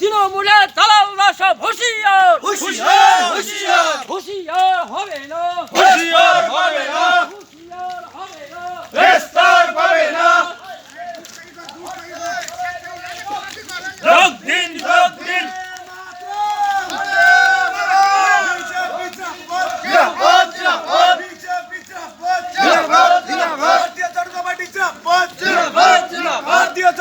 তৃণমূলের দালালরা সব হুঁশিয়ার। হুঁশিয়ার হুঁশিয়ার। হবে না হুঁশিয়ার হবে না হুঁশিয়ার হবে না গ্রেফতার পাবে না যোগ দিন যোগ দিন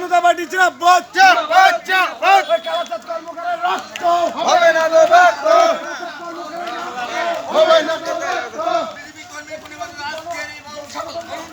জনতা পার্টি জিন্দাবাদ। হবে না রক্ত হবে না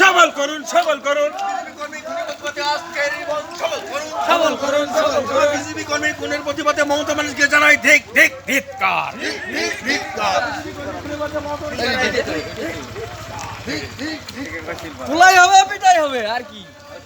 সবল করুন সবল করুন। সবল করুন সবল করুন। বিজেপি কর্মী খুনের প্রতিবাদে মমতা জানাই ধিক্কার। পিটাই হবে আর কি?